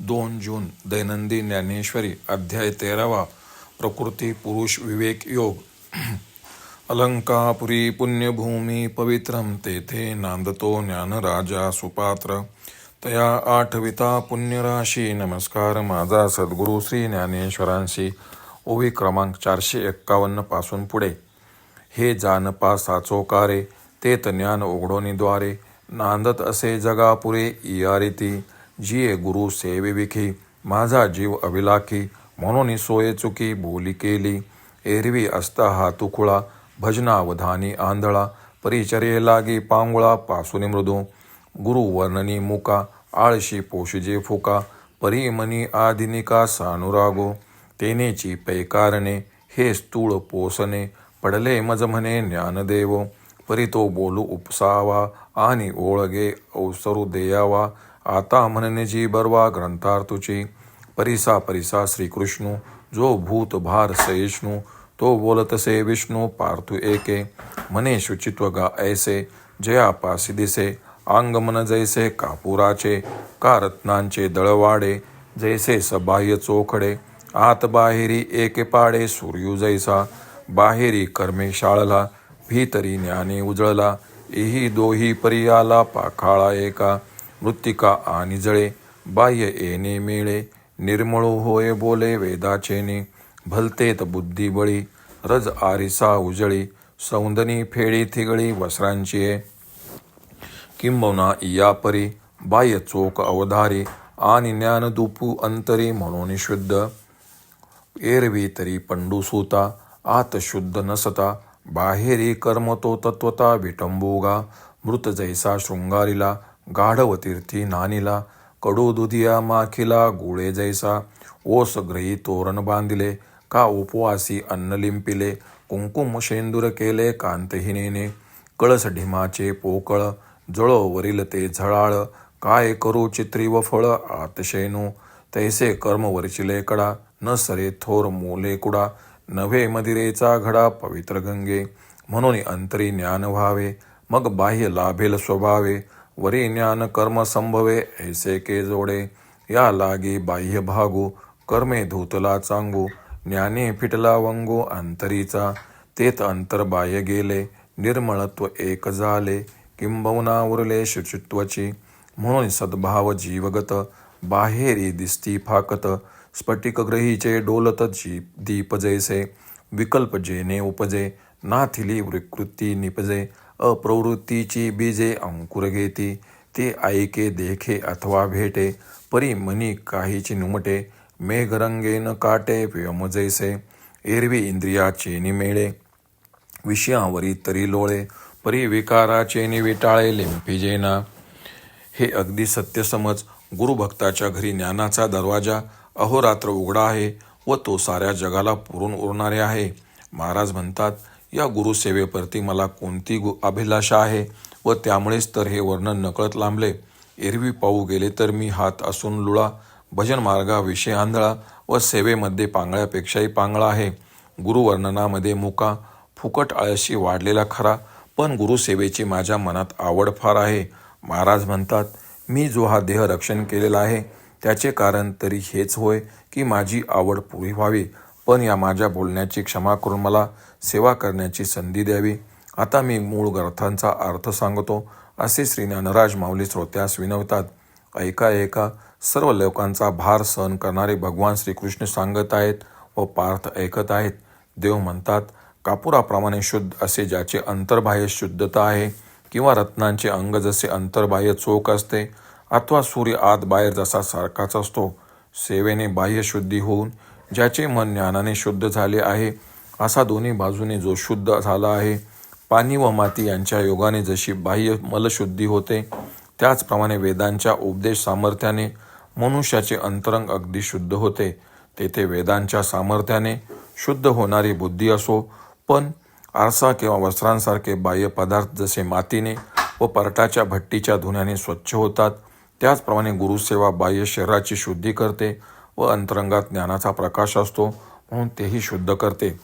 दोन जून दैनंदिन ज्ञानेश्वरी अध्याय तेरावा प्रकृती पुरुष विवेक योग. अलंकापुरी पुण्यभूमी पवित्रम तेथे नांदतो ज्ञानराजा सुपात्र. तया आठविता पुण्यराशी नमस्कार माझा सद्गुरू श्री ज्ञानेश्वरांशी. ओवी क्रमांक चारशे एक्कावन्नपासून पुढे. हे जानपा साचोकारे तेत ज्ञान उघडोनीद्वारे नांदत असे जगापुरे इयारिती. जिये गुरु सेविविखी माझा जीव अविलाखी म्हणून सोये चुकी बोली केली. एरवी असता हातुकुळा भजनावधानी आंधळा परिचर्ये लागी पांगुळा पासुनी मृदू. गुरु वर्णनी मुका आळशी पोषजे फुका परीमनी आदिनिका सानुरागो. तेनेची पैकारणे हे स्थूळ पोसणे पडले मज म्हणे ज्ञानदेव. परी तो बोलू उपसावा आणि ओळगे अवसरू देयावा. आता म्हणणे बरवा ग्रंथार्थुची परिसा परिसा श्रीकृष्णू जो भूत भार सहिष्णू तो बोलतसे विष्णू पार्थु एके. मने शुचित्व गा ऐसे जया पासी दिसे अंग मन जैसे कापुराचे का रत्नांचे दळवाडे जैसे सबाह्य चोखडे. आत बाहेरी एके पाडे सूर्यू जैसा बाहेरी कर्मे शाळला भीतरी ज्ञाने उजळला. एही दोही परियाला पाखाळा एका. मृत्तिका आणि जळे बाह्य येणे मिळे निर्मळू होय बोले वेदाचेने भलतेत बुद्धी बळी रज आरिसा उजळी सौंदनी फेडी थिगळी वस्त्रांची किंबवना इया परी बाह्य चोक अवधारी आणि ज्ञान दुपू अंतरी म्हणून शुद्ध. एरवी तरी पंडूसूता आत शुद्ध नसता बाहेरी कर्म तो तत्वता विटंबोगा मृत जैसा शृंगारीला गाढवतीर्थी नानीला कडू दुधिया माखिला गुळे जैसा ओस ग्रही तोरण बांधिले का उपवासी अन्न लिंपिले कुंकुम शेंदूर केले कांतहिनेने कळस ढिमाचे पोकळ जळो वरील ते झळाळ काय करू चित्री व फळ आतशेनू तैसे कर्म वरचिले कडा न सरे थोर मोले कुडा नव्हे मदिरेचा घडा पवित्र गंगे म्हणून अंतरी ज्ञान व्हावे मग बाह्य लाभेल स्वभावे वरी ज्ञान कर्म संभवे ऐसे के जोडे. या लागी बाह्य भागू कर्मे धूतला चांगू ज्ञाने फिटला वंगू अंतरीचा. तेत अंतर बाह्य गेले निर्मळत्व एक झाले किंबहुना उरले शुचित्वची. म्हणून सद्भाव जीवगत बाहेरी दिसती फाकत स्फटिकग्रहीचे डोलत जी दीप जैसे. विकल्प जेने उपजे नाथिली विकृती निपजे. अप्रवृत्तीची बीजे अंकुर घेती ती ऐके देखे अथवा भेटे परी मनी काहीची नुमटे मेघरंगेन काटे व्यमजैसे एरवी इंद्रियाचे निमेळे विषयावरी तरी लोळे परी विकाराचे निविटाळे लिंपिजेना हे अगदी सत्य समज गुरुभक्ताच्या घरी ज्ञानाचा दरवाजा अहोरात्र उघडा आहे व तो साऱ्या जगाला पुरून उरणारे आहे. महाराज म्हणतात या गुरुसेवेप्रती मला कोणती गु अभिलाषा आहे व त्यामुळेच तर हे वर्णन नकळत लांबले. एरवी पाहू गेले तर मी हात असून लुळा भजन मार्गाविषयी आंधळा व सेवेमध्ये पांगळ्यापेक्षाही पांगळा आहे. गुरुवर्णनामध्ये मुका फुकट आळशी वाढलेला खरा पण गुरुसेवेची माझ्या मनात आवड फार आहे. महाराज म्हणतात मी जो हा देह रक्षण केलेला आहे त्याचे कारण तरी हेच होय की माझी आवड पुरी व्हावी. पण या माझ्या बोलण्याची क्षमा करून मला सेवा करण्याची संधी द्यावी. आता मी मूळ ग्रंथांचा अर्थ सांगतो. असे श्री ज्ञानराज माऊली श्रोत्यास विनवतात ऐका ऐका सर्व लोकांचा भार सहन करणारे भगवान श्रीकृष्ण सांगत आहेत व पार्थ ऐकत आहेत. देव म्हणतात कापुराप्रमाणे शुद्ध असे ज्याचे अंतर्बाह्य शुद्धता आहे किंवा रत्नांचे अंग जसे अंतर्बाह्य चोख असते अथवा सूर्य आत बाहेर जसा सारखाच असतो सेवेने बाह्य शुद्धी होऊन ज्याचे मन ज्ञानाने शुद्ध झाले आहे असा दोन्ही बाजूने जो शुद्ध झाला आहे. पाणी व माती यांच्या योगाने जशी बाह्य मलशुद्धी होते त्याचप्रमाणे वेदांच्या उपदेश सामर्थ्याने मनुष्याचे अंतरंग अगदी शुद्ध होते. तेथे वेदांच्या सामर्थ्याने शुद्ध होणारी बुद्धी असो पण आरसा किंवा वस्त्रांसारखे बाह्य पदार्थ जसे मातीने व परटाच्या भट्टीच्या धुण्याने स्वच्छ होतात त्याचप्रमाणे गुरुसेवा बाह्य शरीराची शुद्धी करते व अंतरंगात ज्ञानाचा प्रकाश असतो म्हणून तेही शुद्ध करते.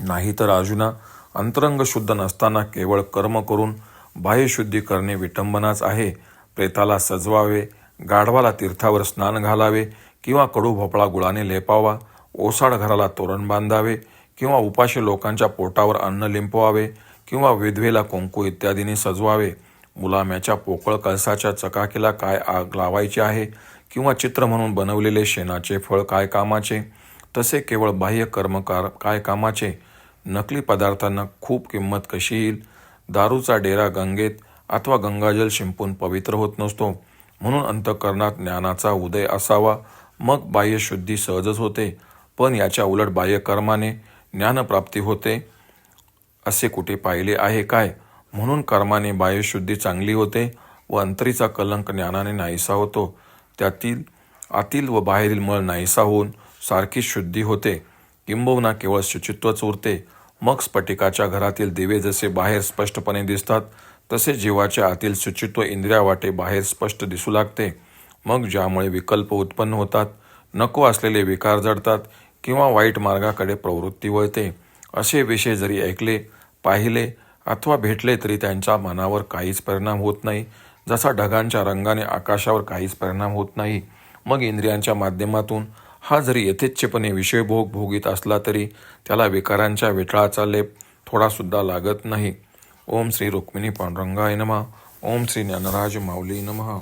नाहीतर अर्जुना अंतरंग शुद्ध नसताना केवळ कर्म करून बाह्यशुद्धी करणे विटंबनाच आहे. प्रेताला सजवावे गाढवाला तीर्थावर स्नान घालावे किंवा कडू भोपळा गुळाने लेपावा ओसाड घराला तोरण बांधावे किंवा उपाशी लोकांच्या पोटावर अन्न लिंपवावे किंवा विधवेला कुंकू इत्यादीने सजवावे. मुलाम्याच्या पोकळ कळसाच्या चकाकीला काय आग लावायची आहे? किंवा चित्र म्हणून बनवलेले शेणाचे फळ काय कामाचे? तसे केवळ बाह्य कर्मकार काय कामाचे? नकली पदार्थांना खूप किंमत कशी येईल? दारूचा डेरा गंगेत अथवा गंगाजल शिंपून पवित्र होत नसतो. म्हणून अंतकरणात ज्ञानाचा उदय असावा मग बाह्य शुद्धी सहजच होते. पण याच्या उलट बाह्य कर्माने ज्ञानप्राप्ती होते असे कुठे पाहिले आहे काय? म्हणून कर्माने बाह्यशुद्धी चांगली होते व अंतरीचा कलंक ज्ञानाने नाहीसा होतो. त्यातील आतील व बाहेरील मळ नाहीसा होऊन सारखी शुद्धी होते. किंबहुना केवळ शुचित्वच उरते. मग स्फटिकाच्या घरातील दिवे जसे बाहेर स्पष्टपणे दिसतात तसे जीवाच्या आतील शुचित्व इंद्रियावाटे बाहेर स्पष्ट दिसू लागते. मग ज्यामुळे विकल्प उत्पन्न होतात नको असलेले विकार जडतात किंवा वाईट मार्गाकडे प्रवृत्ती वळते. असे विषय जरी ऐकले पाहिले अथवा भेटले तरी त्यांच्या मनावर काहीच परिणाम होत नाही. जसा ढगांच्या रंगाने आकाशावर काहीच परिणाम होत नाही मग इंद्रियांच्या माध्यमातून हा जरी यथेच्छपणे विषयभोग भोगीत असला तरी त्याला विकारांच्या विठळाचा लेप थोडासुद्धा लागत नाही. ओम श्री रुक्मिणी पांडुरंगाय नमः. ओम श्री ज्ञानराज माऊली नमः.